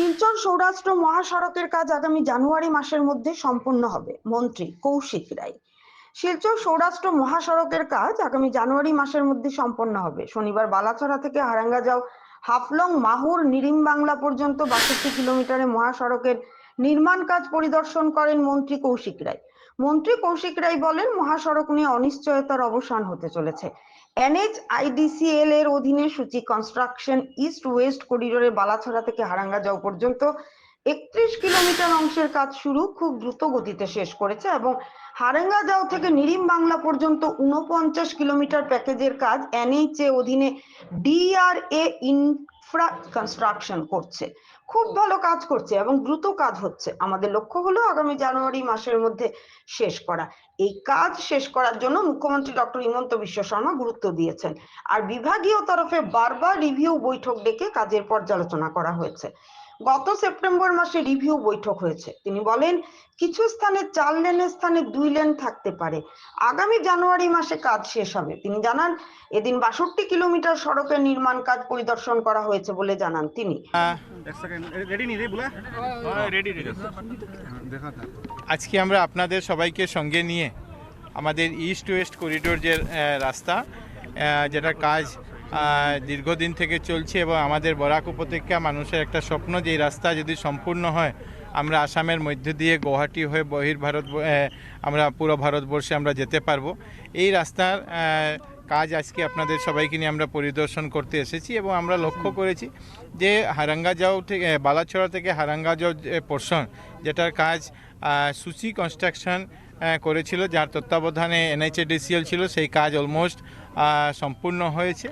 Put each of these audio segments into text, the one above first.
শিলচর সৌরাষ্ট্র মহাসড়কের কাজ আগামী জানুয়ারি মাসের মধ্যে সম্পন্ন হবে। মন্ত্রী কৌশিক রায়। শিলচর সৌরাষ্ট্র মহাসড়কের কাজ আগামী জানুয়ারি মাসের মধ্যে সম্পন্ন হবে। শনিবার বালাছড়া থেকে হারাঙ্গা যাও হাফলং মাহুর নিরিম বাংলা পর্যন্ত বাষট্টি কিলোমিটারে মহাসড়কের নির্মাণ কাজ পরিদর্শন করেন মন্ত্রী কৌশিক রায়। মন্ত্রী কৌশিক রায় বলেন, মহাসড়ক নিয়ে অনিশ্চয়তার অবসান হতে চলেছে। এনএচ আইডিসিএল এর অধীনে সূচি কনস্ট্রাকশন ইস্ট ওয়েস্ট করিডোরে বালাছড়া থেকে হারাঙ্গা যাও পর্যন্ত একত্রিশ কিলোমিটার অংশের কাজ শুরু খুব দ্রুত গতিতে শেষ করেছে এবং হারেঙ্গা যাও থেকে নিরিম বাংলা পর্যন্ত উনপঞ্চাশ কিলোমিটার প্যাকেজের কাজ এনএইচ এ অধীনে ডিআরএ ইনফ্রা কনস্ট্রাকশন করছে। খুব ভালো কাজ করছে এবং দ্রুত কাজ হচ্ছে। আমাদের লক্ষ্য হলো আগামী জানুয়ারি মাসের মধ্যে শেষ করা। এই কাজ শেষ করার জন্য মুখ্যমন্ত্রী ডক্টর হিমন্ত বিশ্ব শর্মা গুরুত্ব দিয়েছেন। আর বিভাগীয় তরফে বারবার রিভিউ বৈঠক ডেকে কাজের পর্যালোচনা করা হয়েছে। গত সেপ্টেম্বর মাসে রিভিউ বৈঠক হয়েছে। তিনি বলেন কিছু স্থানে চার লেনের স্থানে দুই লেন থাকতে পারে। আগামী জানুয়ারি মাসে কাজ শেষ হবে। তিনি জানান এদিন বাষট্টি কিলোমিটার সড়কের নির্মাণ কাজ পরিদর্শন করা হয়েছে বলে জানান তিনি। হ্যাঁ, আজকে আমরা আপনাদের সবাইকে সঙ্গে নিয়ে আমাদের ইস্ট ওয়েস্ট করিডোর যে রাস্তা যেটা কাজ দীর্ঘদিন থেকে চলছে এবং আমাদের বরাক উপত্যকা মানুষের একটা স্বপ্ন যে রাস্তা যদি সম্পূর্ণ হয় আমরা আসামের মধ্য দিয়ে গুয়াহাটি হয়ে বহির ভারত আমরা পুরো ভারতবর্ষে আমরা যেতে পারব। এই রাস্তার কাজ আজকে আপনাদের সবাইকে নিয়ে আমরা পরিদর্শন করতে এসেছি এবং আমরা লক্ষ্য করেছি যে হারাঙ্গা যাও থেকে বালাছড়া থেকে হারাঙ্গা যাও যে পোর্শন যেটার কাজ সুচি কনস্ট্রাকশন করেছিল যার তত্ত্বাবধানে এনএইচএডিসিএল ছিল সেই কাজ অলমোস্ট সম্পূর্ণ হয়েছে।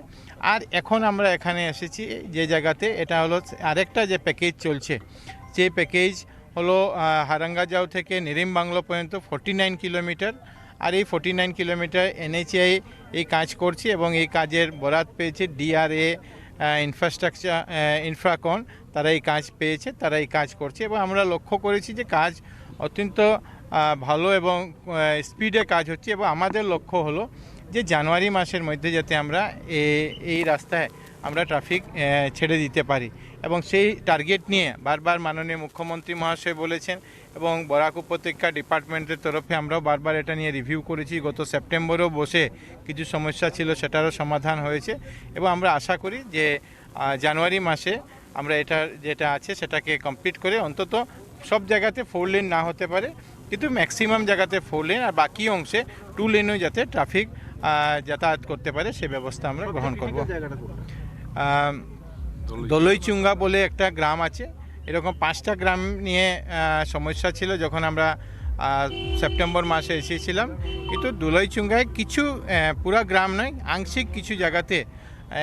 আর এখন আমরা এখানে এসেছি যে জায়গাতে এটা হলো আরেকটা যে প্যাকেজ চলছে। যে প্যাকেজ হলো আহ, হারাঙ্গা যাও থেকে নিরিম বাংলো পর্যন্ত ফর্টি নাইন কিলোমিটার আর এই ফর্টি নাইন কিলোমিটার এনএইচআই এই কাজ করছে এবং এই কাজের বরাত পেয়েছে ডিআরএ ইনফ্রাস্ট্রাকচার ইনফ্রাকন তারা এই কাজ পেয়েছে, তারা এই কাজ করছে এবং আমরা লক্ষ্য করেছি যে কাজ অত্যন্ত ভালো এবং স্পিডে কাজ হচ্ছে এবং আমাদের লক্ষ্য হলো যে জানুয়ারি মাসের মধ্যে যাতে আমরা এই রাস্তায় আমরা ট্রাফিক ছেড়ে দিতে পারি। এবং সেই টার্গেট নিয়ে বারবার মাননীয় মুখ্যমন্ত্রী মহাশয় বলেছেন এবং বরাক উপত্যকা ডিপার্টমেন্টের তরফে আমরাও বারবার এটা নিয়ে রিভিউ করেছি। গত সেপ্টেম্বরেও বসে কিছু সমস্যা ছিল সেটারও সমাধান হয়েছে এবং আমরা আশা করি যে জানুয়ারি মাসে আমরা এটা যেটা আছে সেটাকে কমপ্লিট করে অন্তত সব জায়গাতে ফোর লেন না হতে পারে কিন্তু ম্যাক্সিমাম জায়গাতে ফোর লেন আর বাকি অংশে টু লেনও যাতে ট্রাফিক যাতায়াত করতে পারে সে ব্যবস্থা আমরা গ্রহণ করব। দলইচুঙ্গা বলে একটা গ্রাম আছে। এরকম পাঁচটা গ্রাম নিয়ে সমস্যা ছিল যখন আমরা সেপ্টেম্বর মাসে এসেছিলাম। কিন্তু দোলইচুঙ্গায় কিছু পুরা গ্রাম নয়, আংশিক কিছু জায়গাতে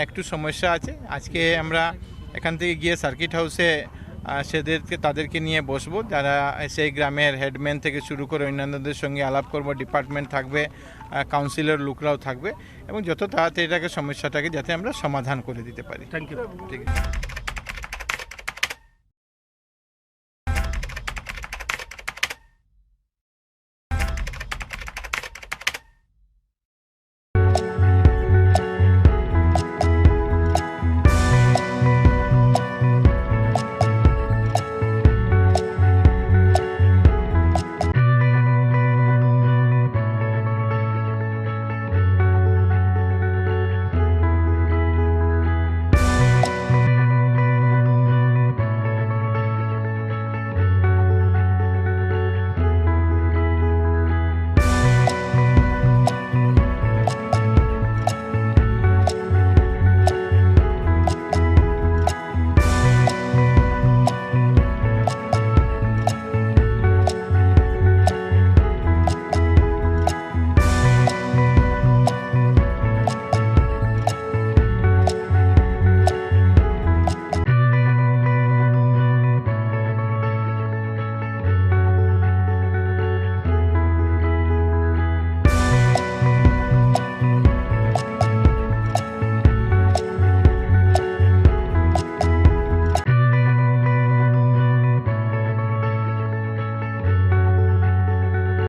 একটু সমস্যা আছে। আজকে আমরা এখান থেকে গিয়ে সার্কিট হাউসে সেদেরকে তাদেরকে নিয়ে বসবো। যারা সেই গ্রামের হেডম্যান থেকে শুরু করে অন্যান্যদের সঙ্গে আলাপ করব ডিপার্টমেন্ট থাকবে কাউন্সিলর লোকরাও থাকবে এবং যত তাড়াতাড়ি এটাকে সমস্যাটাকে যাতে আমরা সমাধান করে দিতে পারি। থ্যাংক ইউ ঠিক আছে।